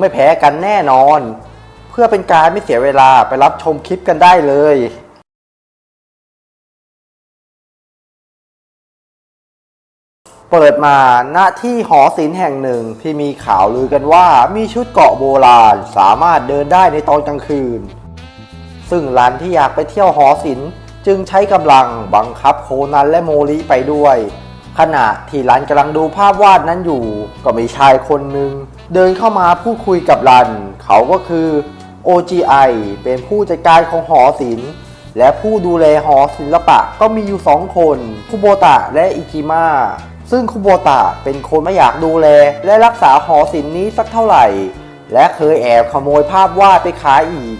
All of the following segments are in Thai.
ไม่แพ้กันแน่นอน เพื่อเป็นการไม่เสียเวลาไปรับชมคลิปกันได้เลยเปิดมาณที่หอศิลป์แห่งหนึ่งที่มีข่าวลือกันว่ามีชุดเกาะโบราณสามารถเดินได้ในตอนกลางคืน ซึ่งรันที่อยากไปเที่ยวหอศิลป์จึงใช้กำลังบังคับโคนันและโมริไปด้วย ขณะที่รันกำลังดูภาพวาดนั้นอยู่ ก็มีชายคนหนึ่ง เดินเข้ามาพูดคุยกับรัน เขาก็คือ OGI เป็นผู้จัดการของหอศิลป์ และผู้ดูแลหอศิลปะก็มีอยู่สองคนคุโบตะและอิกิมะซึ่งคุโบตะเป็นคนไม่อยากดูแล และรักษาหอศิลป์นี้สักเท่าไหร่ และเคยแอบขโมยภาพวาดไปขายอีก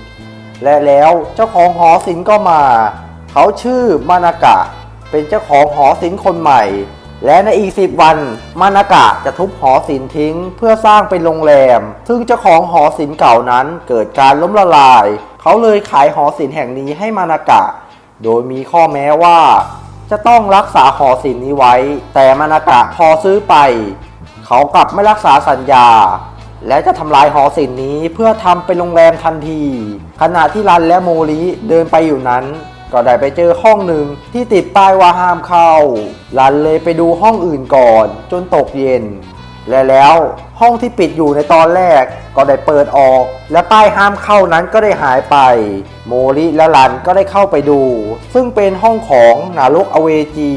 และแล้วเจ้าของหอศิลป์ก็มา เขาชื่อมานากะ เป็นเจ้าของหอศิลป์คนใหม่ และในอีกสิบวันมานากะจะทุบหอศิลป์ทิ้ง เพื่อสร้างเป็นโรงแรม ซึ่งเจ้าของหอศิลป์เก่านั้นเกิดการล้มละลาย เขาเลยขายหอศิลป์แห่งนี้ให้มานากะ โดยมีข้อแม้ว่า จะต้องรักษาหอศิลป์นี้ไว้ แต่มานากะพอซื้อไป เขากลับไม่รักษาสัญญา และจะทำลายหอศิลป์นี้เพื่อทำเป็นโรงแรมทันที ขณะที่รันและโมริเดินไปอยู่นั้น ก็ได้ไปเจอห้องหนึ่งที่ติดป้ายว่าห้ามเข้ารันเลยไปดูห้องอื่นก่อน จนตกเย็น และแล้วห้องที่ปิดอยู่ในตอนแรก ก็ได้เปิดออก และป้ายห้ามเข้านั้นก็ได้หายไป โมริและรันก็ได้เข้าไปดู ซึ่งเป็นห้องของนารกอเวจี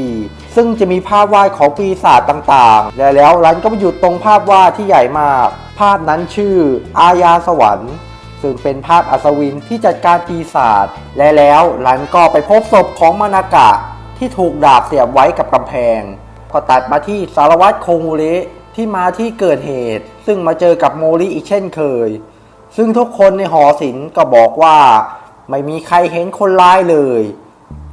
ซึ่งจะมีภาพวาดของปีศาจต่างๆ และแล้วรันก็ไปหยุดตรงภาพวาดที่ใหญ่มาก ภาพนั้นชื่อ อายาสวรรค์ ซึ่งเป็นภาพอัศวินที่จัดการปีศาจและแล้วรันก็ไปพบศพของมานากะที่ถูกดาบเสียบไว้กับกำแพงก็ตัดมาที่สารวัตรโคงูเระที่มาที่เกิดเหตุ ซึ่งมาเจอกับโมริอีกเช่นเคย ซึ่งทุกคนในหอศิลป์ก็บอกว่าไม่มีใครเห็นคนร้ายเลย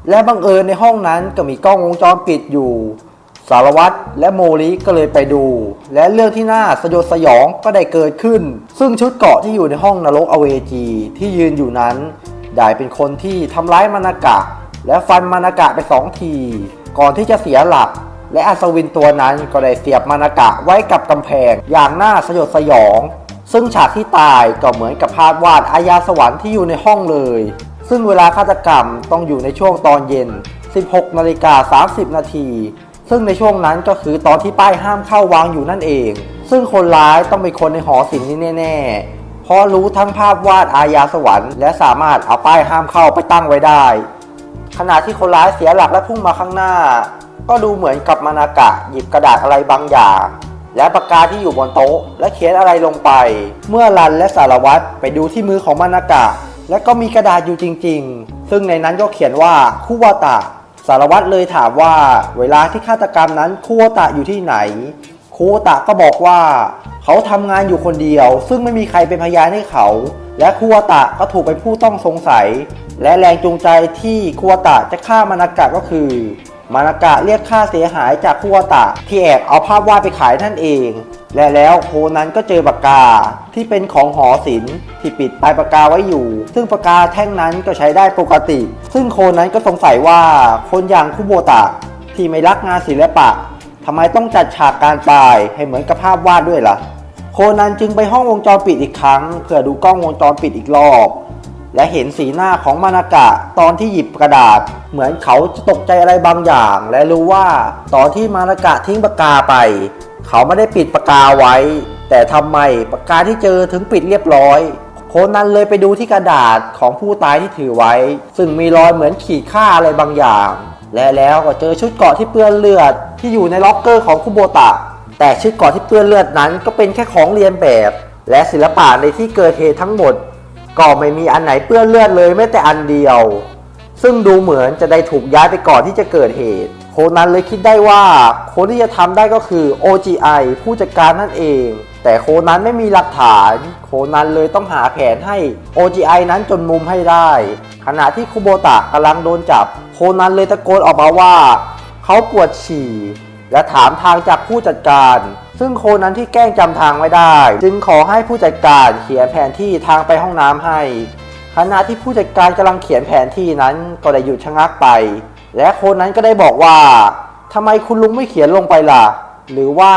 และบังเอิญในห้องนั้นก็มีกล้องวงจรปิดอยู่ สารวัตรและโมริก็เลยไปดู และเรื่องที่น่าสยดสยองก็ได้เกิดขึ้น ซึ่งชุดเกาะที่อยู่ในห้องนรกอเวจีที่ยืนอยู่นั้น ได้เป็นคนที่ทำร้ายมานากะ และฟันมานากะไปสองที ก่อนที่จะเสียหลัก และอัศวินตัวนั้นก็ได้เสียบมานากะไว้กับกำแพงอย่างน่าสยดสยอง ซึ่งฉากที่ตายก็เหมือนกับภาพวาดอายาสวรรค์ที่อยู่ในห้องเลย ซึ่งเวลาฆาตกรรมต้องอยู่ในช่วงตอนเย็น 16นาฬิกา30นาที ซึ่งในช่วงนั้นก็คือตอนที่ป้ายห้ามเข้าวางอยู่นั่นเอง ซึ่งคนร้ายต้องเป็นคนในหอศิลป์นี้แน่ๆ เพราะรู้ทั้งภาพวาดอายาสวรรค์และสามารถเอาป้ายห้ามเข้าไปตั้งไว้ได้ ขณะที่คนร้ายเสียหลักและพุ่งมาข้างหน้า ก็ดูเหมือนกับมานากะหยิบกระดาษอะไรบางอย่างและปากกาที่อยู่บนโต๊ะ และเขียนอะไรลงไป เมื่อรันและสารวัตรไปดูที่มือของมานากะ และก็มีกระดาษอยู่จริง ๆ ซึ่งในนั้นก็เขียนว่าคุวาตะ สารวัตรเลยถามว่าเวลาที่ฆาตกรรมนั้นคุวตะอยู่ที่ไหนคุวตะก็บอกว่า เขาทำงานอยู่คนเดียว ซึ่งไม่มีใครเป็นพยานให้เขา และคุวตะก็ถูกเป็นผู้ต้องสงสัย และแรงจูงใจที่คุวตะจะฆ่ามานากะก็คือ มานากะเรียกค่าเสียหายจากคุวตะที่แอบเอาภาพวาดไปขายนั่นเอง และแล้วโคนั้นก็เจอปากกาที่เป็นของหอศิลป์ที่ปิดปลายปากกาไว้อยู่ ซึ่งปากกาแท่งนั้นก็ใช้ได้ปกติ ซึ่งโคนั้นก็สงสัยว่าคนอย่างคุโบตะ ที่ไม่รักงานศิลปะทำไมต้องจัดฉากการตายให้เหมือนกับภาพวาดด้วยล่ะ โคนันจึงไปห้องวงจรปิดอีกครั้ง เพื่อดูกล้องวงจรปิดอีกรอบ และเห็นสีหน้าของมานากะตอนที่หยิบกระดาษ เหมือนเขาจะตกใจอะไรบางอย่าง และรู้ว่าตอนที่มานากะทิ้งปากกาไป เขาไม่ได้ปิดปากกาไว้ แต่ทำไมปากกาที่เจอถึงปิดเรียบร้อย โคนันเลยไปดูที่กระดาษของผู้ตายที่ถือไว้ ซึ่งมีรอยเหมือนขีดค่าอะไรบางอย่าง และแล้วก็เจอชุดเกราะที่เปื้อนเลือดที่อยู่ในล็อกเกอร์ของคุโบตะ แต่ชุดเกราะที่เปื้อนเลือดนั้นก็เป็นแค่ของเรียนแบบ และศิลปะในที่เกิดเหตุทั้งหมด ก็ไม่มีอันไหนเปื้อนเลือดเลยแม้แต่อันเดียว ซึ่งดูเหมือนจะได้ถูกย้ายไปก่อนที่จะเกิดเหตุ โคนันเลยคิดได้ว่าคนที่จะทำได้ก็คือ OGI ผู้จัดการนั่นเอง แต่โคนันไม่มีหลักฐานโคนันเลยต้องหาแผนให้ OGI นั้นจนมุมให้ได้ ขณะที่คุโบตะกำลังโดนจับ โคนันเลยตะโกนออกมาว่า เขาปวดฉี่ และถามทางจากผู้จัดการ ซึ่งโคนั้นที่แกล้งจำทางไม่ได้ จึงขอให้ผู้จัดการเขียนแผนที่ทางไปห้องน้ำให้ขณะที่ผู้จัดการกำลังเขียนแผนที่นั้นก็ได้หยุดชะงักไป และคนนั้นก็ได้บอกว่าทำไมคุณลุงไม่เขียนลงไปล่ะ หรือว่า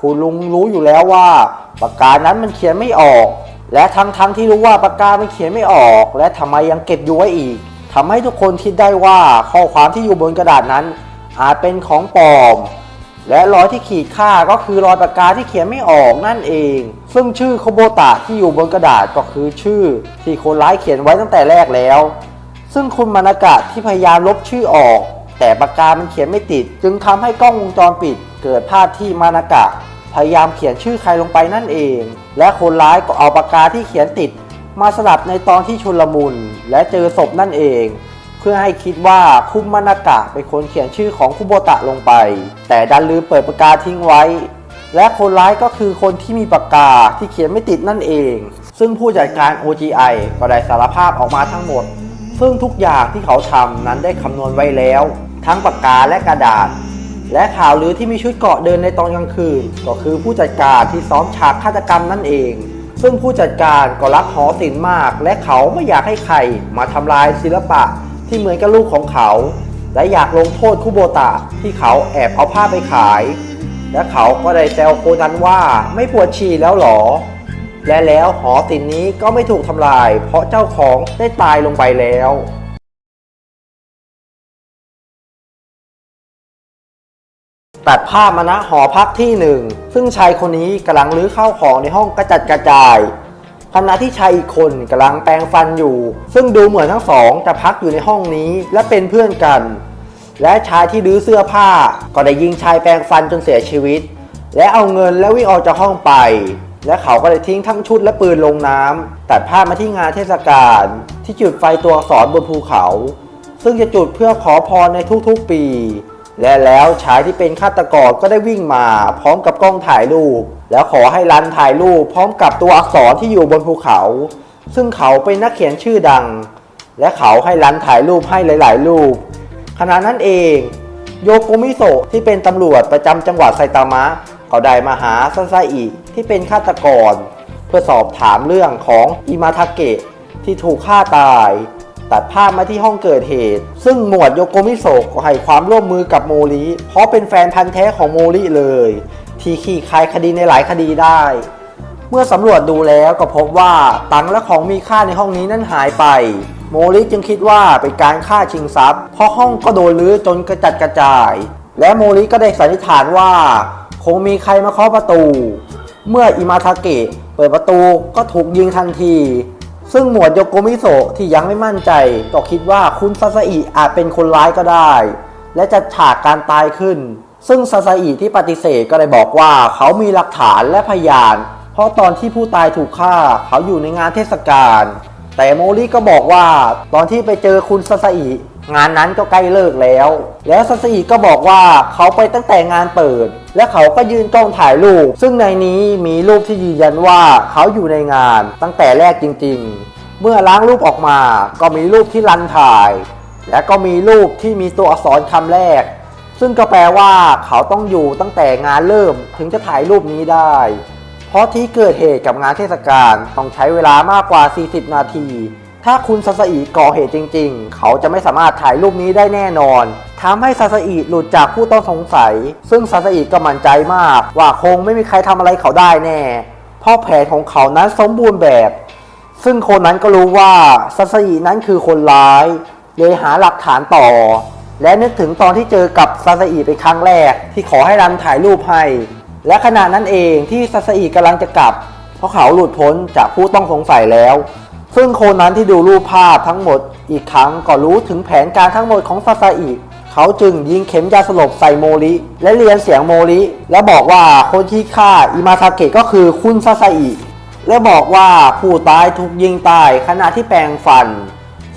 คุณลุงรู้อยู่แล้วว่า ปากกานั้นมันเขียนไม่ออก และทั้งทั้งที่รู้ว่าปากกามันเขียนไม่ออก และทำไมยังเก็บอยู่ไว้อีกทำให้ทุกคนคิดได้ว่าข้อความที่อยู่บนกระดาษนั้น อาจเป็นของปลอม และรอยที่ขีดค่าก็คือรอยปากกาที่เขียนไม่ออกนั่นเอง ซึ่งชื่อโคโบตะที่อยู่บนกระดาษก็คือชื่อที่คนร้ายเขียนไว้ตั้งแต่แรกแล้ว ซึ่งคุณมานากะที่พยายามลบชื่อออก แต่ปากกามันเขียนไม่ติด จึงทำให้กล้องวงจรปิด เกิดภาพที่มานากะ พยายามเขียนชื่อใครลงไปนั่นเอง และคนร้ายก็เอาปากกาที่เขียนติด มาสลับในตอนที่ชุลมุนและเจอศพนั่นเอง เพื่อให้คิดว่าคุณมานากะเป็นคนเขียนชื่อของคุโบตะลงไป แต่ดันลืมเปิดปากกาทิ้งไว้ และคนร้ายก็คือคนที่มีปากกาที่เขียนไม่ติดนั่นเอง ซึ่งผู้จัดการ OGI ก็ได้สารภาพออกมาทั้งหมด ซึ่งทุกอย่างที่เขาทำนั้นได้คำนวณไว้แล้ว ทั้งปากกาและกระดาษ และข่าวลือที่มีชุดเกาะเดินในตอนกลางคืน ก็คือผู้จัดการที่ซ้อมฉากฆาตกรรมนั่นเอง ซึ่งผู้จัดการก็รักหอศิลป์มาก และเขาไม่อยากให้ใครมาทำลายศิลปะที่เหมือนกับลูกของเขา และอยากลงโทษคุโบตะที่เขาแอบเอาผ้าไปขาย และเขาก็ได้แซวโคนันว่าไม่ปวดฉี่แล้วหรอ และแล้วหอศิลป์นี้ก็ไม่ถูกทำลาย เพราะเจ้าของได้ตายลงไปแล้วตัดภาพมาณหอพักที่หนึ่งซึ่งชายคนนี้กำลังรื้อข้าวของในห้องกระจัดกระจายขณะที่ชายอีกคนกำลังแปรงฟันอยู่ ซึ่งดูเหมือนทั้งสองจะพักอยู่ในห้องนี้และเป็นเพื่อนกัน และชายที่รื้อเสื้อผ้าก็ได้ยิงชายแปรงฟันจนเสียชีวิต และเอาเงินและวิ่งออกจากห้องไป และเขาก็ได้ทิ้งทั้งชุดและปืนลงน้ำตัดภาพมาที่งานเทศกาลที่จุดไฟตัวอักษรบนภูเขา ซึ่งจะจุดเพื่อขอพรในทุกๆปี และแล้วชายที่เป็นฆาตกรก็ได้วิ่งมา พร้อมกับกล้องถ่ายรูป แล้วขอให้รันถ่ายรูป พร้อมกับตัวอักษรที่อยู่บนภูเขา ซึ่งเขาเป็นนักเขียนชื่อดัง และเขาให้รันถ่ายรูปให้หลาย ๆ รูปขณะนั้นเอง โยโกมิโซะที่เป็นตำรวจประจำจังหวัดไซตามะ ก็ได้มาหาซันไซอิที่เป็นฆาตกร เพื่อสอบถามเรื่องของอิมาทาเกะที่ถูกฆ่าตายตัดภาพมาที่ห้องเกิดเหตุ ซึ่งหมวดโยโกมิโซะก็ให้ความร่วมมือกับโมริเพราะเป็นแฟนพันธ์แท้ของโมริเลย ที่ขี้คายคดีในหลายคดีได้ เมื่อสำรวจดูแล้วก็พบว่าตังและของมีค่าในห้องนี้นั้นหายไป โมริจึงคิดว่าเป็นการฆ่าชิงทรัพย์ เพราะห้องก็โดนรื้อจนกระจัดกระจาย และโมริก็ได้สันนิษฐานว่า คงมีใครมาเคาะประตู เมื่ออิมาทาเกะเปิดประตูก็ถูกยิงทันที ซึ่งหมวดโยโกมิโซะที่ยังไม่มั่นใจ ก็คิดว่าคุณซาซาอิอาจเป็นคนร้ายก็ได้ และจะฉากการตายขึ้น ซึ่งซาซาอิที่ปฏิเสธก็ได้บอกว่าเขามีหลักฐานและพยาน เพราะตอนที่ผู้ตายถูกฆ่าเขาอยู่ในงานเทศกาลแต่โมริก็บอกว่าตอนที่ไปเจอคุณซาซาอิ งานนั้นก็ใกล้เลิกแล้ว แล้วซาซาอิก็บอกว่าเขาไปตั้งแต่งานเปิด และเขาก็ยืนกล้องถ่ายรูป ซึ่งในนี้มีรูปที่ยืนยันว่าเขาอยู่ในงานตั้งแต่แรกจริง ๆ เมื่อล้างรูปออกมาก็มีรูปที่รันถ่าย และก็มีรูปที่มีตัวอักษรคำแรก ซึ่งก็แปลว่าเขาต้องอยู่ตั้งแต่งานเริ่มถึงจะถ่ายรูปนี้ได้ เพราะที่เกิดเหตุกับงานเทศกาลต้องใช้เวลามากกว่า 40 นาที ถ้าคุณซาซาอิก่อเหตุจริง ๆ เขาจะไม่สามารถถ่ายรูปนี้ได้แน่นอนทำให้ซาซาอิหลุดจากผู้ต้องสงสัย ซึ่งซาซาอิก็มั่นใจมาก ว่าคงไม่มีใครทำอะไรเขาได้แน่ เพราะแผนของเขานั้นสมบูรณ์แบบ ซึ่งคนนั้นก็รู้ว่าซาซาอินั้นคือคนร้าย เลยหาหลักฐานต่อ และนึกถึงตอนที่เจอกับซาซาอิเป็นครั้งแรก ที่ขอให้รันถ่ายรูปให้ และขณะนั้นเองที่ซาซาอิกำลังจะกลับ เพราะเขาหลุดพ้นจากผู้ต้องสงสัยแล้ว ซึ่งคนนั้นที่ดูรูปภาพทั้งหมดอีกครั้งก็รู้ถึงแผนการทั้งหมดของซาซาอิเขาจึงยิงเข็มยาสลบใส่โมริและเรียนเสียงโมริและบอกว่าคนที่ฆ่าอิมาซาเกะก็คือคุณซาซาอิและบอกว่าผู้ตายถูกยิงตายขณะที่แปลงฟัน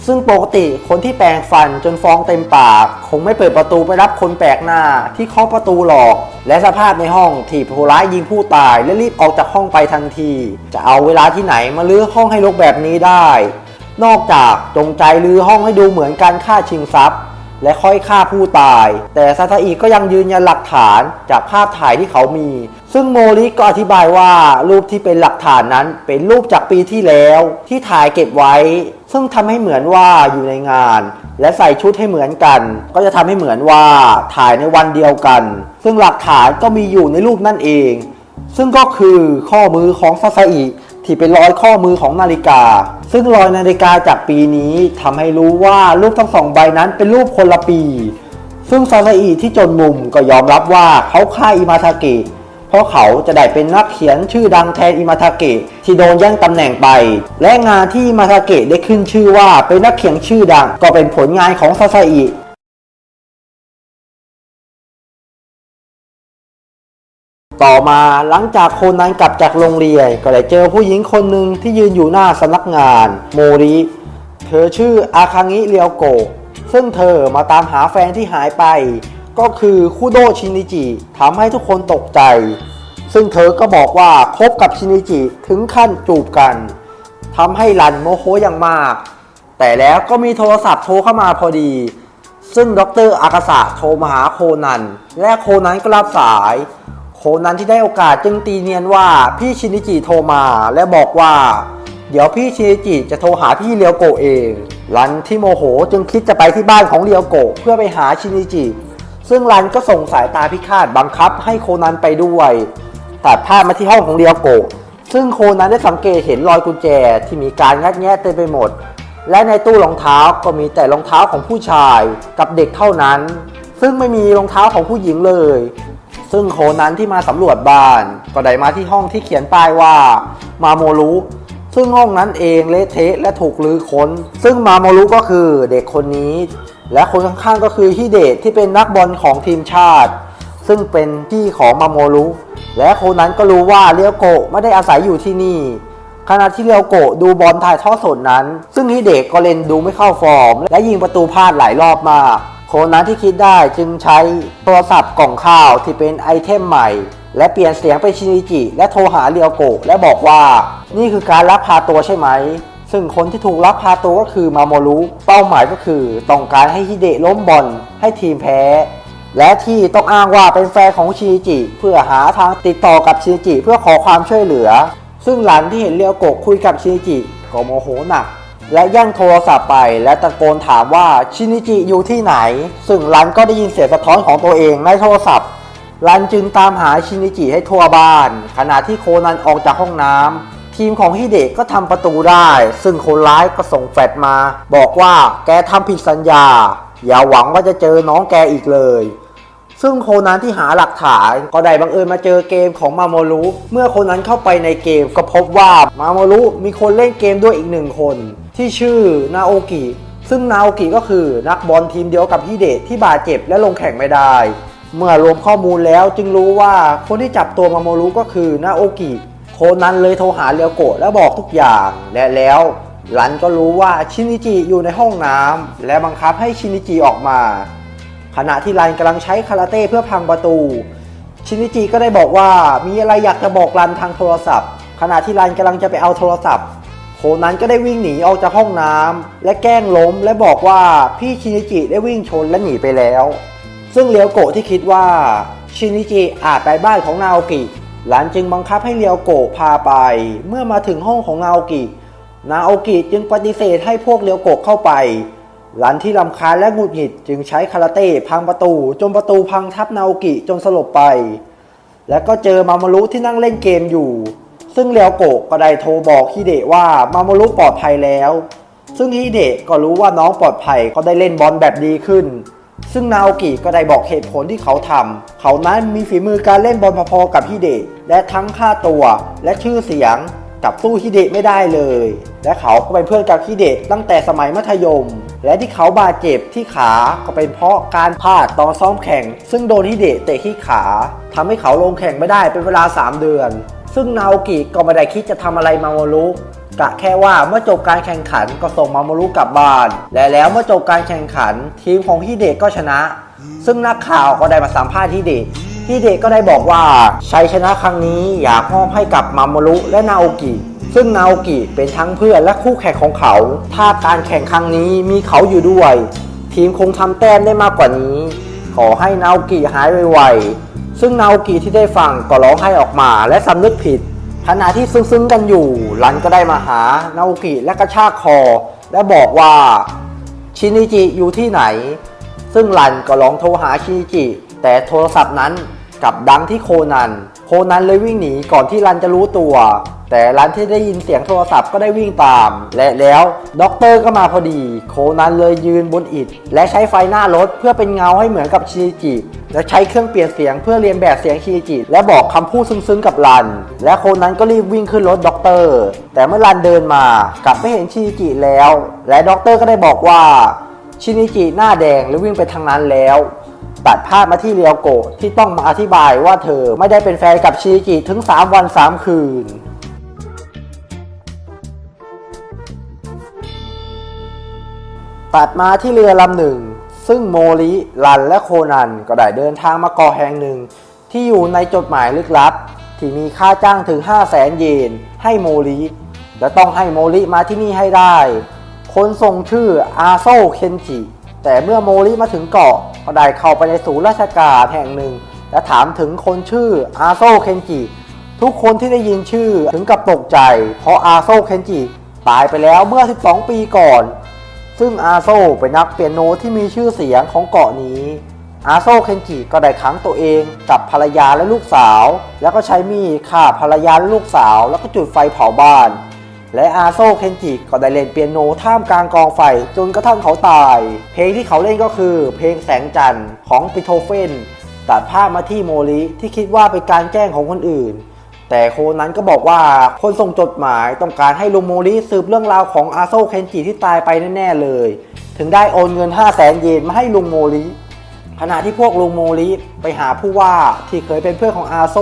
ซึ่งปกติคนที่แปลงฟันจนฟองเต็มปาก คงไม่เปิดประตูไปรับคนแปลกหน้าที่เคาะประตูหลอก และสภาพในห้องถีบผู้ร้ายยิงผู้ตายและรีบออกจากห้องไปทันที จะเอาเวลาที่ไหนมาลื้อห้องให้รกแบบนี้ได้ นอกจากจงใจลื้อห้องให้ดูเหมือนการฆ่าชิงทรัพย์ และค่อยฆ่าผู้ตาย แต่ซาซาอิก็ยังยืนยันหลักฐานจากภาพถ่ายที่เขามี ซึ่งโมริก็อธิบายว่ารูปที่เป็นหลักฐานนั้นเป็นรูปจากปีที่แล้วที่ถ่ายเก็บไว้ ซึ่งทำให้เหมือนว่าอยู่ในงาน และใส่ชุดให้เหมือนกัน ก็จะทำให้เหมือนว่าถ่ายในวันเดียวกัน ซึ่งหลักฐานก็มีอยู่ในรูปนั่นเอง ซึ่งก็คือข้อมือของซาซาอิ ที่เป็นรอยข้อมือของนาฬิกา ซึ่งรอยนาฬิกาจากปีนี้ทำให้รู้ว่ารูปทั้งสองใบนั้นเป็นรูปคนละปี ซึ่งซาซาอิที่จนมุมก็ยอมรับว่าเขาฆ่าอิมาทาเกะเพราะเขาจะได้เป็นนักเขียนชื่อดังแทนอิมาทาเกะที่โดนแย่งตำแหน่งไป และงานที่อิมาทาเกะได้ขึ้นชื่อว่าเป็นนักเขียนชื่อดังก็เป็นผลงานของซาซาอิ ต่อมาหลังจากโคนนั้นกลับจากโรงเรียน ก็ได้เจอผู้หญิงคนหนึ่งที่ยืนอยู่หน้าสำนักงาน โมริ เธอชื่ออาคางิเรียวโกะซึ่งเธอมาตามหาแฟนที่หายไป ก็คือคุโดชินิจิทำให้ทุกคนตกใจ ซึ่งเธอก็บอกว่าคบกับชินิจิถึงขั้นจูบกันทำให้รันโมโหอย่างมาก แต่แล้วก็มีโทรศัพท์โทรเข้ามาพอดี ซึ่งดรอากาสะโทรมาหาโคนัน และโคนันก็รับสาย โคนันที่ได้โอกาสจึงตีเนียนว่าพี่ชินิจิโทรมาและบอกว่า เดี๋ยวพี่ชินิจิจะโทรหาพี่เรียวโกเอง รันที่โมโหจึงคิดจะไปที่บ้านของเรียวโกเพื่อไปหาชินิจิ ซึ่งรันก็ส่งสายตาพิฆาตบังคับให้โคนันไปด้วยตัดภาพมาที่ห้องของเรียวโกซึ่งโคนันได้สังเกตเห็นรอยกุญแจที่มีการงัดแงะเต็มไปหมด และในตู้รองเท้าก็มีแต่รองเท้าของผู้ชายกับเด็กเท่านั้น ซึ่งไม่มีรองเท้าของผู้หญิงเลย ซึ่งโคนั้นที่มาสำรวจบ้าน ก็ได้มาที่ห้องที่เขียนป้ายว่ามาโมรุซึ่งห้องนั้นเองเละเทะและถูกลือค้น ซึ่งมาโมรุก็คือเด็กคนนี้ และคนข้างๆก็คือฮิเดะที่เป็นนักบอลของทีมชาติ ซึ่งเป็นพี่ของมาโมรุและโคนั้นก็รู้ว่าเรียวโกะไม่ได้อาศัยอยู่ที่นี่ขณะที่เรียวโกะดูบอลถ่ายทอดสดนั้น ซึ่งฮิเดะก็เล่นดูไม่เข้าฟอร์ม และยิงประตูพลาดหลายรอบมาก คนนั้นที่คิดได้จึงใช้โทรศัพท์กล่องข้าวที่เป็นไอเทมใหม่ และเปลี่ยนเสียงเป็นชินิจิ และโทรหาเรียวโกะและบอกว่า นี่คือการลักพาตัวใช่ไหม ซึ่งคนที่ถูกลักพาตัวก็คือมาโมรุเป้าหมายก็คือต้องการให้ฮิเดะล้มบอลให้ทีมแพ้ และที่ต้องอ้างว่าเป็นแฟนของชินิจิ เพื่อหาทางติดต่อกับชินิจิเพื่อขอความช่วยเหลือ ซึ่งหลานที่เห็นเรียวโกะคุยกับชินิจิก็โมโหหนัก และย่างโทรศัพท์ไป และตะโกนถามว่าชินิจิอยู่ที่ไหน ซึ่งรันก็ได้ยินเสียงสะท้อนของตัวเองในโทรศัพท์รันจึงตามหาชินิจิให้ทั่วบ้าน ขณะที่โคนันออกจากห้องน้ำทีมของฮิเดะก็ทำประตูได้ ซึ่งคนร้ายก็ส่งแฟลชมา บอกว่าแกทำผิดสัญญา อย่าหวังว่าจะเจอน้องแกอีกเลย ซึ่งโคนันที่หาหลักฐานก็ได้บังเอิญมาเจอเกมของมาโมรุเมื่อโคนันเข้าไปในเกมก็พบว่ามาโมรุมีคนเล่นเกมด้วยอีกหนึ่งคน ที่ชื่อนาโอกิซึ่งนาโอกิก็คือนักบอลทีมเดียวกับฮิเดะที่บาดเจ็บและลงแข่งไม่ได้ เมื่อรวมข้อมูลแล้วจึงรู้ว่าคนที่จับตัวมาโมรุก็คือนาโอกิโคนันเลยโทรหาเรียวโกะและบอกทุกอย่างและแล้วรันก็รู้ว่าชินิจิอยู่ในห้องน้ำและบังคับให้ชินิจิออกมา ขณะที่รันกำลังใช้คาราเต้เพื่อพังประตู ชินิจิก็ได้บอกว่ามีอะไรอยากจะบอกรันทางโทรศัพท์ ขณะที่รันกำลังจะไปเอาโทรศัพท์โคนันก็ได้วิ่งหนีออกจากห้องน้ำและแกล้งล้มและบอกว่าพี่ชินิจิได้วิ่งชนและหนีไปแล้ว ซึ่งเลียวโกะที่คิดว่าชินิจิอาจไปบ้านของนาโอกิรันจึงบังคับให้เลียวโกะพาไป เมื่อมาถึงห้องของนาโอกินาโอกิจึงปฏิเสธให้พวกเลียวโกะเข้าไป รันที่ลำคาญและหงุดหงิดจึงใช้คาราเต้พังประตู จนประตูพังทับนาโอกิจนสลบไป แล้วก็เจอมาโมรุที่นั่งเล่นเกมอยู่ ซึ่งเรียวโกะก็ได้โทรบอกฮิเดะว่ามาโมรุปลอดภัยแล้ว ซึ่งฮิเดะก็รู้ว่าน้องปลอดภัยก็ได้เล่นบอลแบบดีขึ้น ซึ่งนาโอกิก็ได้บอกเหตุผลที่เขาทำเขานั้นมีฝีมือการเล่นบอลพอๆกับฮิเดะและทั้งค่าตัวและชื่อเสียงกับสู้ฮิเดะไม่ได้เลย และเขาก็เป็นเพื่อนกับฮิเดะตั้งแต่สมัยมัธยม และที่เขาบาดเจ็บที่ขาก็เป็นเพราะการพลาดตอนซ้อมแข่ง ซึ่งโดนฮิเดะเตะที่ขาทำให้เขาลงแข่งไม่ได้เป็นเวลา 3 เดือน ซึ่งนาโอกิก็ไม่ได้คิดจะทำอะไรมาโมรุกะแค่ว่าเมื่อจบการแข่งขันก็ส่งมาโมรุกลับบ้าน และแล้วเมื่อจบการแข่งขัน ทีมของฮิเดะก็ชนะ ซึ่งนักข่าวก็ได้มาสัมภาษณ์ฮิเดะฮิเดะก็ได้บอกว่าชัยชนะครั้งนี้อยากมอบให้กับมาโมรุและนาโอกิ ซึ่งนาโอกิเป็นทั้งเพื่อนและคู่แข่งของเขา ถ้าการแข่งครั้งนี้มีเขาอยู่ด้วย ทีมคงทำแต้มได้มากกว่านี้ ขอให้นาโอกิหายไวๆ ซึ่งนาโอกิที่ได้ฟังก็ร้องไห้ออกมาและสำนึกผิด ขณะที่ซึ้งๆกันอยู่รันก็ได้มาหานาโอกิและกระชากคอ และบอกว่าชินิจิอยู่ที่ไหน ซึ่งรันก็ลองโทรหาชินิจิ แต่โทรศัพท์นั้นกลับดังที่โคนัน โคนันเลยวิ่งหนีก่อนที่รันจะรู้ตัว แต่รันที่ได้ยินเสียงโทรศัพท์ก็ได้วิ่งตาม และแล้วด็อกเตอร์ก็มาพอดี โคนันเลยยืนบนอิฐ และใช้ไฟหน้ารถเพื่อเป็นเงาให้เหมือนกับชินิจิและใช้เครื่องเปลี่ยนเสียงเพื่อเรียนแบบเสียงชินิจิ และบอกคำพูดซึ้งๆกับรัน และโคนั้นก็รีบวิ่งขึ้นรถด็อกเตอร์ แต่เมื่อรันเดินมากลับไม่เห็นชินิจิแล้ว และด็อกเตอร์ก็ได้บอกว่าชินิจิหน้าแดงและวิ่งไปทางนั้นแล้ว ตัดภาพมาที่เรียวโกะที่ต้องมาอธิบายว่าเธอไม่ได้เป็นแฟนกับชินิจิถึง 3 วัน 3 คืน ตัดมาที่เรือลำหนึ่ง ซึ่งโมริรันและโคนันก็ได้เดินทางมาเกาะแห่งหนึ่ง ที่อยู่ในจดหมายลึกลับ ที่มีค่าจ้างถึง 5 0 0แสนเยนให้โมริ และต้องให้โมริมาที่นี่ให้ได้ คนส่งชื่ออาโซเคนจิ แต่เมื่อโมริมาถึงเกาะก็ได้เข้าไปในศูนย์ราชการแห่งหนึ่ง และถามถึงคนชื่ออาโซเคนจิทุกคนที่ได้ยินชื่อถึงกับตกใจ เพราะอาโซเคนจิตายไปแล้วเมื่อ 12 ปีก่อน ซึ่งอาโซเป็นนักเปียโนที่มีชื่อเสียงของเกาะนี้ อาโซเคนจิก็ได้ขังตัวเองกับภรรยาและลูกสาว แล้วก็ใช้มีดฆ่าภรรยาและลูกสาว แล้วก็จุดไฟเผาบ้าน และอาโซเคนจิก็ได้เล่นเปียโนท่ามกลางกองไฟจนกระทั่งเขาตาย เพลงที่เขาเล่นก็คือ เพลงแสงจันทร์ของปิโทเฟนตัดภาพมาที่โมริที่คิดว่าเป็นการแกล้งของคนอื่น แต่โคนั้นก็บอกว่าคนส่งจดหมายต้องการให้ลุงโมริสืบเรื่องราวของอาโซเคนจิที่ตายไปแน่ๆเลย ถึงได้โอนเงิน 5 0 0แสนเยนมาให้ลุงโมริขณะที่พวกลุงโมริไปหาผู้ว่าที่เคยเป็นเพื่อนของอาโซ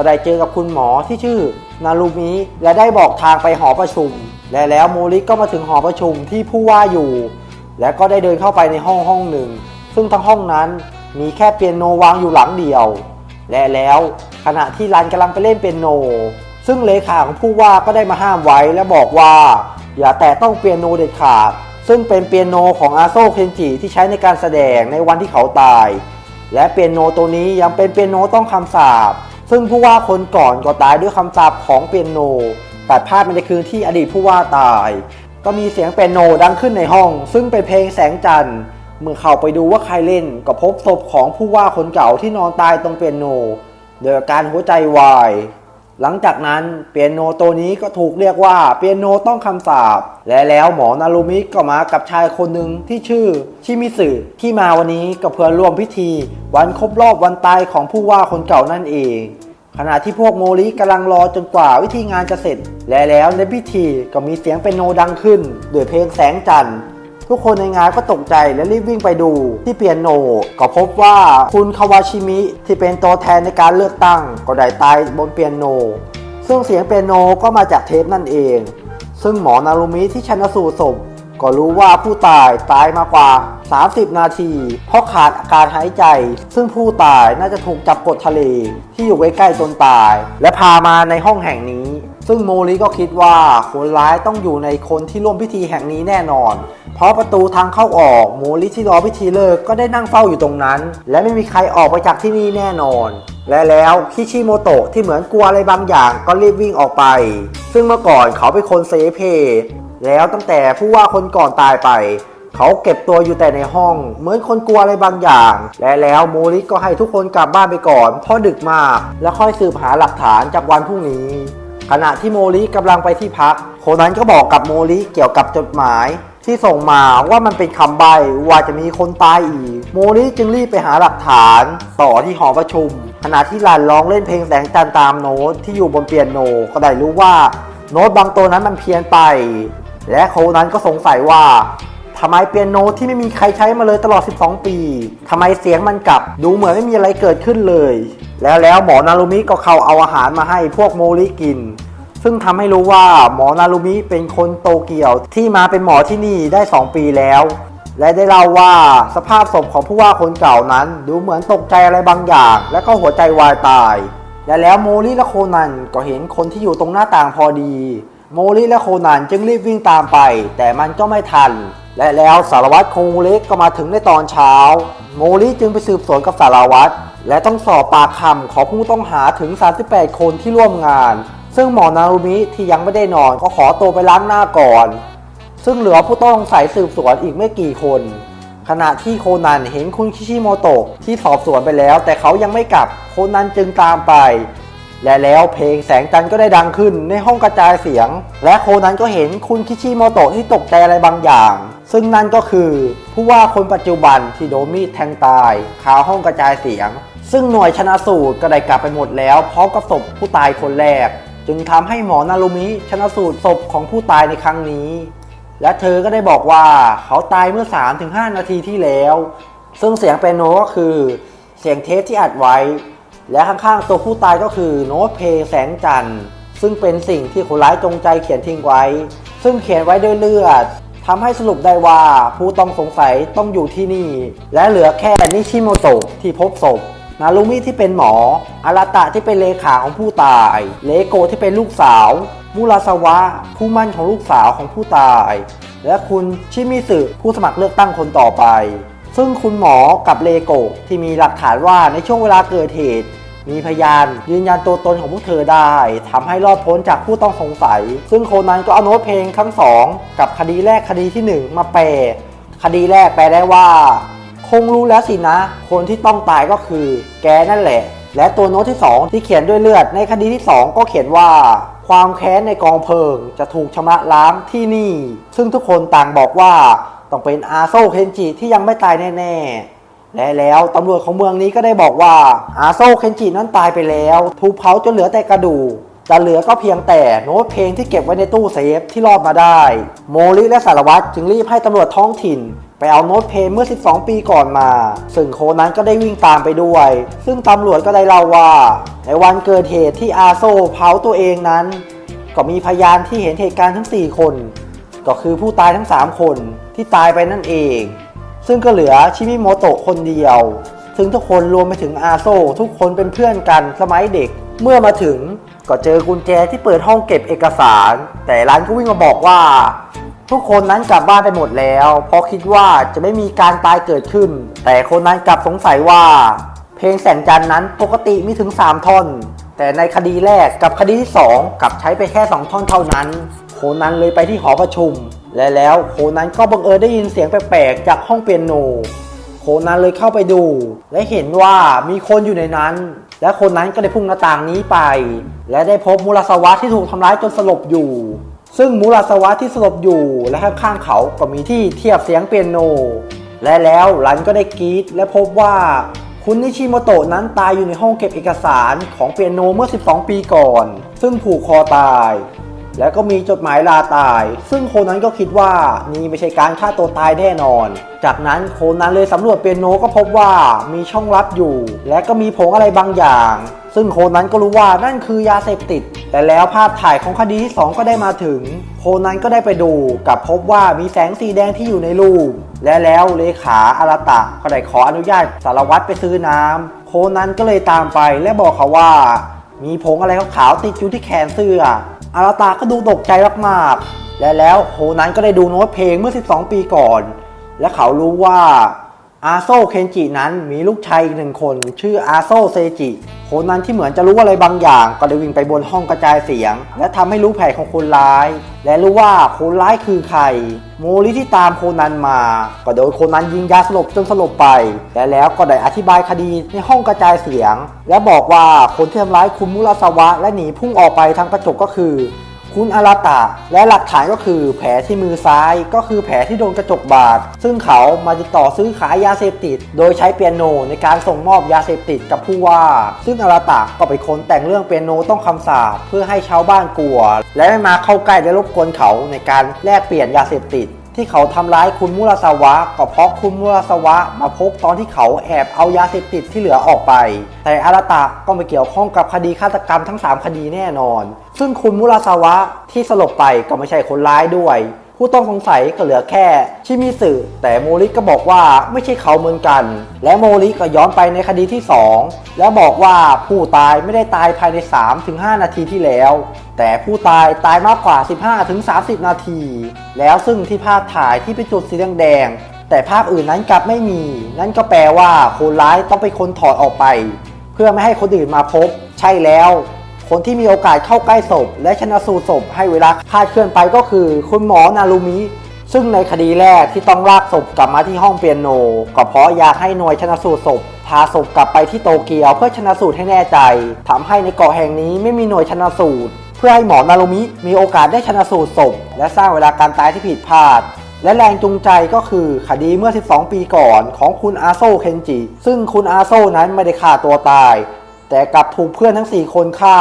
ก็ได้เจอกับคุณหมอที่ชื่อนารุมิและได้บอกทางไปหอประชุม และแล้วโมริก็มาถึงหอประชุมที่ผู้ว่าอยู่ และก็ได้เดินเข้าไปในห้องห้องหนึ่ง ซึ่งทั้งห้องนั้นมีแค่เปียโนวางอยู่หลังเดียว และแล้วขณะที่รันกำลังไปเล่นเปียโน ซึ่งเลขาของผู้ว่าก็ได้มาห้ามไว้และบอกว่า อย่าแตะต้องเปียโนเด็ดขาดซึ่งเป็นเปียโนของอาโซเคนจิที่ใช้ในการแสดงในวันที่เขาตาย และเปียโนตัวนี้ยังเป็นเปียโนต้องคำสาป ซึ่งผู้ว่าคนก่อนก็ตายด้วยคำสาปของเปียโน แต่ภาพไปในคืนที่อดีตผู้ว่าตาย ก็มีเสียงเปียโนดังขึ้นในห้อง ซึ่งเป็นเพลงแสงจันทร์ เมื่อเข้าไปดูว่าใครเล่นก็พบศพของผู้ว่าคนเก่าที่นอนตายตรงเปียโนโดยอาการหัวใจวาย หลังจากนั้นเปียโนตัวนี้ก็ถูกเรียกว่าเปียโนต้องคำสาปและแล้วหมอนารุมิก็มากับชายคนหนึ่งที่ชื่อชิมิสึที่มาวันนี้ก็เพื่อร่วมพิธี วันครบรอบวันตายของผู้ว่าคนเก่านั่นเอง ขณะที่พวกโมริกำลังรอจนกว่าวิธีงานจะเสร็จ และแล้วในพิธีก็มีเสียงเปียโนดังขึ้นด้วยเพลงแสงจันทร์ ทุกคนในงานก็ตกใจและรีบวิ่งไปดูที่เปียโน ก็พบว่าคุณคาวาชิมิที่เป็นตัวแทนในการเลือกตั้ง ก็ได้ตายบนเปียโน ซึ่งเสียงเปียโนก็มาจากเทปนั่นเอง ซึ่งหมอนารุมิที่ชันสูตรศพ ก็รู้ว่าผู้ตายตายมากว่า 30 นาที เพราะขาดอากาศหายใจ ซึ่งผู้ตายน่าจะถูกจับกดทะเล ที่อยู่ใกล้ๆตนตาย และพามาในห้องแห่งนี้ ซึ่งโมริก็คิดว่าคนร้ายต้องอยู่ในคนที่ร่วมพิธีแห่งนี้แน่นอน เพราะประตูทางเข้าออกโมริที่รอพิธีเลิกก็ได้นั่งเฝ้าอยู่ตรงนั้น และไม่มีใครออกไปจากที่นี่แน่นอนและแล้วคิชิโมโตะที่เหมือนกลัวอะไรบางอย่างก็รีบวิ่งออกไป ซึ่งเมื่อก่อนเขาเป็นคนเซเพ แล้วตั้งแต่ผู้ว่าคนก่อนตายไป เขาเก็บตัวอยู่แต่ในห้อง เหมือนคนกลัวอะไรบางอย่าง และแล้วโมริก็ให้ทุกคนกลับบ้านไปก่อนเพราะดึกมากแล้วค่อยสืบหาหลักฐานจากวันพรุ่งนี้ ขณะที่โมริกำลังไปที่พักโคนั้นก็บอกกับโมริเกี่ยวกับจดหมายที่ส่งมาว่ามันเป็นคำใบ้ว่าจะมีคนตายอีก โมริจึงรีบไปหาหลักฐานต่อที่หอประชุม ขณะที่ลันร้องเล่นเพลงแสงจันตามโน้ตที่อยู่บนเปียโนก็ได้รู้ว่าโน้ตบางตัวนั้นมันเพี้ยนไป และโคนั้นก็สงสัยว่าทำไมเปียโนที่ไม่มีใครใช้มาเลยตลอด 12 ปี ทำไมเสียงมันกลับ ดูเหมือนไม่มีอะไรเกิดขึ้นเลย แล้วแล้วหมอนารุมิก็เข้าเอาอาหารมาให้พวกโมริกิน ซึ่งทำให้รู้ว่าหมอนารุมิเป็นคนโตเกียวที่มาเป็นหมอที่นี่ได้ 2 ปีแล้ว และได้เล่าว่าสภาพศพของผู้ว่าคนเก่านั้น ดูเหมือนตกใจอะไรบางอย่าง และก็หัวใจวายตาย และแล้วโมริและโคนันก็เห็นคนที่อยู่ตรงหน้าต่างพอดี โมริและโคนันจึงรีบวิ่งตามไป แต่มันก็ไม่ทัน และแล้วสารวัตรโคงเล็กก็มาถึงในตอนเช้า โมริจึงไปสืบสวนกับสารวัตรและต้องสอบปากคำของผู้ต้องหาถึง 38 คนที่ร่วมงาน ซึ่งหมอนารุมิที่ยังไม่ได้นอนก็ขอตัวไปล้างหน้าก่อน ซึ่งเหลือผู้ต้องสงสัยสืบสวนอีกไม่กี่คน ขณะที่โคนันเห็นคุณคิชิโมโตะที่สอบสวนไปแล้ว แต่เขายังไม่กลับ โคนันจึงตามไป และแล้วเพลงแสงจันทร์ก็ได้ดังขึ้นในห้องกระจายเสียง และโคนันก็เห็นคุณคิชิโมโตะที่ตกใจอะไรบางอย่าง ซึ่งนั่นก็คือผู้ว่าคนปัจจุบันที่โดนมีดแทงตายคาห้องกระจายเสียง ซึ่งหน่วยชนะสูตรก็ได้กลับไปหมดแล้วพร้อมกับศพผู้ตายคนแรก จึงทำให้หมอนารุมิชนะสูตรศพของผู้ตายในครั้งนี้ และเธอก็ได้บอกว่าเขาตายเมื่อ 3-5 นาทีที่แล้ว ซึ่งเสียงเปียโนก็คือเสียงเทปที่อัดไว้ และข้างๆตัวผู้ตายก็คือโนเพแสงจันทร์ ซึ่งเป็นสิ่งที่คนร้ายจงใจเขียนทิ้งไว้ ซึ่งเขียนไว้ด้วยเลือดทำให้สรุปได้ว่าผู้ต้องสงสัยต้องอยู่ที่นี่ และเหลือแค่นิชิโมโตะที่พบศพนารุมิที่เป็นหมอ อาราตะที่เป็นเลขาของผู้ตาย เลโกที่เป็นลูกสาว มุราสวะ ผู้มั่นของลูกสาวของผู้ตาย และคุณชิมิสึผู้สมัครเลือกตั้งคนต่อไป ซึ่งคุณหมอกับเลโกที่มีหลักฐานว่าในช่วงเวลาเกิดเหตุ มีพยานยืนยันตัวตนของพวกเธอได้ทำให้รอดพ้นจากผู้ต้องสงสัย ซึ่งโคนันก็เอาโน้ตเพลงทั้งสองกับคดีแรกคดีที่หนึ่งมาแปล คดีแรกแปลได้ว่า คงรู้แล้วสินะ คนที่ต้องตายก็คือ แกนั่นแหละ และตัวโน้ตที่ 2 ที่เขียนด้วยเลือด ในคดีที่ 2 ก็เขียนว่าความแค้นในกองเพลิงจะถูกชำระล้างที่นี่ ซึ่งทุกคนต่างบอกว่าต้องเป็นอาโซเคนจิที่ยังไม่ตายแน่ ๆ และแล้วตำรวจของเมืองนี้ก็ได้บอกว่าอาโซเคนจินั้นตายไปแล้ว ถูกเผาจนเหลือแต่กระดูกจะเหลือก็เพียงแต่โน้ตเพลงที่เก็บไว้ในตู้เซฟที่รอดมาได้ โมริและสารวัตรจึงรีบให้ตำรวจท้องถิ่น ไปเอาโน้ตเพลงเมื่อ 12 ปีก่อนมา ซึ่งโคนั้นก็ได้วิ่งตามไปด้วย ซึ่งตำรวจก็ได้เล่าว่า ในวันเกิดเหตุที่อาโซเผาตัวเองนั้น ก็มีพยานที่เห็นเหตุการณ์ทั้ง 4 คน ก็คือผู้ตายทั้ง 3 คนที่ตายไปนั่นเอง ซึ่งก็เหลือชิมิโมโตะคนเดียว ซึ่งทุกคนรวมไปถึงอาโซทุกคนเป็นเพื่อนกันสมัยเด็ก เมื่อมาถึงก็เจอกุญแจที่เปิดห้องเก็บเอกสาร แต่ร้านก็วิ่งมาบอกว่า ทุกคนนั้นกลับบ้านไปหมดแล้ว เพราะคิดว่าจะไม่มีการตายเกิดขึ้น แต่คนนั้นกลับสงสัยว่า เพลงแสงจันทร์นั้นปกติมีถึง 3 ท่อน แต่ในคดีแรกกับคดีที่ 2 กลับใช้ไปแค่ 2 ท่อนเท่านั้นโคนันเลยไปที่หอประชุม และแล้วโคนันก็บังเอิญได้ยินเสียงแปลกๆจากห้องเปียโน โคนันเลยเข้าไปดู และเห็นว่ามีคนอยู่ในนั้น และคนนั้นก็ได้พุ่งหน้าต่างนี้ไป และได้พบมูราสวะที่ถูกทำร้ายจนสลบอยู่ ซึ่งมูราสวะที่สลบอยู่และข้างๆเขาก็มีที่เทียบเสียงเปียโน และแล้วรันก็ได้กรีดและพบว่าคุณนิชิโมโตะนั้นตายอยู่ในห้องเก็บเอกสารของเปียโนเมื่อ 12 ปีก่อน ซึ่งผูกคอตาย แล้วก็มีจดหมายลาตาย ซึ่งโคนันก็คิดว่านี่ไม่ใช่การฆ่าตัวตายแน่นอน จากนั้นโคนันเลยสำรวจเปียโนก็พบว่ามีช่องลับอยู่ และก็มีผงอะไรบางอย่าง ซึ่งโคนันก็รู้ว่านั่นคือยาเสพติด แต่แล้วภาพถ่ายของคดีที่ 2 ก็ได้มาถึง โคนันก็ได้ไปดูกับพบว่ามีแสงสีแดงที่อยู่ในรูป และแล้วเลขาอาราตะก็ได้ขออนุญาตสารวัตรไปซื้อน้ำโคนันก็เลยตามไปและบอกเขาว่า มีผงอะไรขาวๆติดอยู่ที่แขนเสื้อ อาราตาก็ดูตกใจมากๆและแล้วโคนันก็ได้ดูโน้ตเพลงเมื่อ 12 ปีก่อน และเขารู้ว่า อาโซเคนจินั้นมีลูกชายอีกหนึ่งคน ชื่ออาโซเซจิคนนั้นที่เหมือนจะรู้อะไรบางอย่าง ก็ได้วิ่งไปบนห้องกระจายเสียง และทำให้รู้แผนของคนร้าย และรู้ว่าคนร้ายคือใคร โมริที่ตามโคนันมา ก็โดนโคนันยิงยาสลบจนสลบไป และแล้วก็ได้อธิบายคดีในห้องกระจายเสียง และบอกว่าคนที่ทำร้ายคุณมุราสวะ และหนีพุ่งออกไปทางกระจกก็คือ คุณอาราตะ และหลักฐานก็คือแผลที่มือซ้ายก็คือแผลที่โดนกระจกบาด ซึ่งเขามาติดต่อซื้อขายยาเสพติด โดยใช้เปียโนในการส่งมอบยาเสพติดกับผู้ว่า ซึ่งอาราตะก็ไปนคนแต่งเรื่องเปียโนต้องคำสาปเพื่อให้ชาวบ้านกลัว และไม่มาเข้าใกล้และรบกวนเขาในการแลกเปลี่ยนยาเสพติด ที่เขาทำร้ายคุณมุราสวะก็เพราะคุณมุราสวะมาพบตอนที่เขาแอบเอายาเสพติดที่เหลือออกไป แต่อาราตะก็ไม่เกี่ยวข้องกับคดีฆาตกรรมทั้ง 3 คดีแน่นอน ซึ่งคุณมุราสวะที่สลบไปก็ไม่ใช่คนร้ายด้วย ผู้ต้องสงสัยก็เหลือแค่ชิมิสึแต่โมริก็บอกว่าไม่ใช่เขาเหมือนกัน และโมริก็ย้อนไปในคดีที่ 2 แล้วบอกว่าผู้ตายไม่ได้ตายภายใน 3-5 นาทีที่แล้ว แต่ผู้ตายตายมากกว่า 15-30 นาที แล้วซึ่งที่ภาพถ่ายที่เป็นจุดสีแดงแต่ภาพอื่นนั้นกลับไม่มี นั่นก็แปลว่าคนร้ายต้องเป็นคนถอดออกไป เพื่อไม่ให้คนอื่นมาพบ ใช่แล้ว คนที่มีโอกาสเข้าใกล้ศพ และชนะสูตรศพให้เวลาคาดเคลื่อนไปก็คือ คุณหมอนารุมิ ซึ่งในคดีแรกที่ต้องลากศพกลับมาที่ห้องเปียโน ก็เพราะอยากให้หน่วยชนะสูตรศพพาศพกลับไปที่โตเกียวเพื่อชนะสูตรให้แน่ใจทำให้ในเกาะแห่งนี้ไม่มีหน่วยชนะสูตร เพื่อให้หมอนารุมิมีโอกาสได้ชนะสูตรศพ และสร้างเวลาการตายที่ผิดพลาดและแรงจูงใจก็คือคดีเมื่อ 12 ปีก่อนของคุณอาโซเคนจิ ซึ่งคุณอาโซนั้นไม่ได้ฆ่าตัวตาย แต่กลับถูกเพื่อนทั้ง 4 คนฆ่า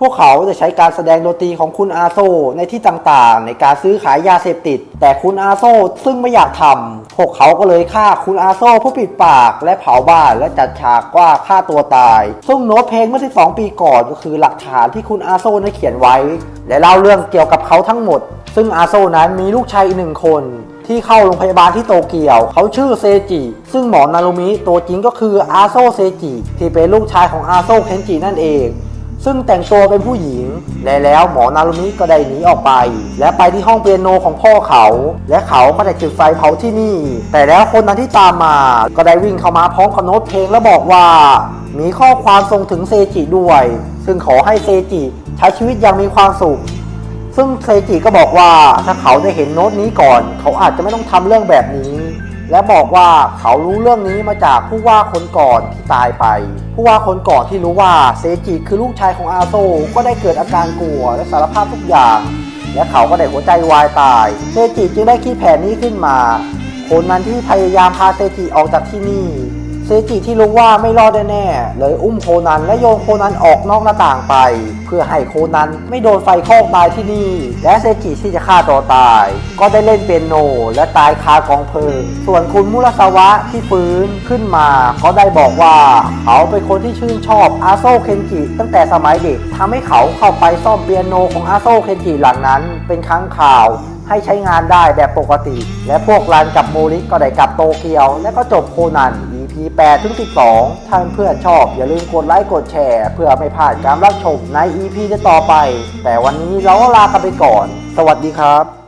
พวกเขาจะใช้การแสดงดนตรีของคุณอาโซในที่ต่างๆ ในการซื้อขายยาเสพติด แต่คุณอาโซซึ่งไม่อยากทำพวกเขาก็เลยฆ่าคุณอาโซผู้ปิดปากและเผาบ้านและจัดฉากว่าฆ่าตัวตาย ซึ่งโน้ตเพลงเมื่อ 12 ปีก่อนก็คือหลักฐานที่คุณอาโซได้เขียนไว้ และเล่าเรื่องเกี่ยวกับเขาทั้งหมด ซึ่งอาโซนั้นมีลูกชายอีกหนึ่งคน ที่เข้าโรงพยาบาลที่โตเกียว เขาชื่อเซจิ ซึ่งหมอนารุมิตัวจริงก็คืออาโซเซจิที่เป็นลูกชายของอาโซเคนจินั่นเอง ซึ่งแต่งตัวเป็นผู้หญิง และแล้วหมอนารุมิก็ได้หนีออกไป และไปที่ห้องเปียโนของพ่อเขา และเขาก็ได้จุดไฟเผาที่นี่ แต่แล้วคนนั้นที่ตามมา ก็ได้วิ่งเข้ามาพร้อมกับโน้ตเพลงแล้วบอกว่า มีข้อความส่งถึงเซจิด้วย ซึ่งขอให้เซจิใช้ชีวิตอย่างมีความสุข ซึ่งเซจิก็บอกว่าถ้าเขาได้เห็นโน้ตนี้ก่อน เขาอาจจะไม่ต้องทำเรื่องแบบนี้ และบอกว่าเขารู้เรื่องนี้มาจากผู้ว่าคนก่อนที่ตายไป ผู้ว่าคนก่อนที่รู้ว่าเซจิคือลูกชายของอาโซก็ได้เกิดอาการกลัวและสารภาพทุกอย่าง และเขาก็ได้หัวใจวายตายเซจิจึงได้คิดแผนนี้ขึ้นมาคนนั้นที่พยายามพาเซจิออกจากที่นี่ เซจิที่รู้ว่าไม่รอดแน่ๆเลยอุ้มโคนันและโยนโคนันออกนอกหน้าต่างไป เพื่อให้โคนันไม่โดนไฟคอกตายที่นี่ และเซจิที่จะฆ่าตัวตาย ก็ได้เล่นเปียโน และตายคากองเพลิง ส่วนคุณมุราสวะที่ฟื้นขึ้นมาก็ได้บอกว่าเขาเป็นคนที่ชื่นชอบอาโซเคนจิตั้งแต่สมัยเด็กทำให้เขาเข้าไปซ่อมเปียโนของอาโซเคนจิหลังนั้น เป็นครั้งข่าวให้ใช้งานได้แบบปกติ และพวกรันกับโมริก็ได้กลับโตเกียว และก็จบโคนัน EP 8ถึง12 ถ้าเพื่อนชอบอย่าลืมกดไลค์กดแชร์ เพื่อไม่พลาดการรับชมใน EP ต่อไป แต่วันนี้เราก็ลากันไปก่อน สวัสดีครับ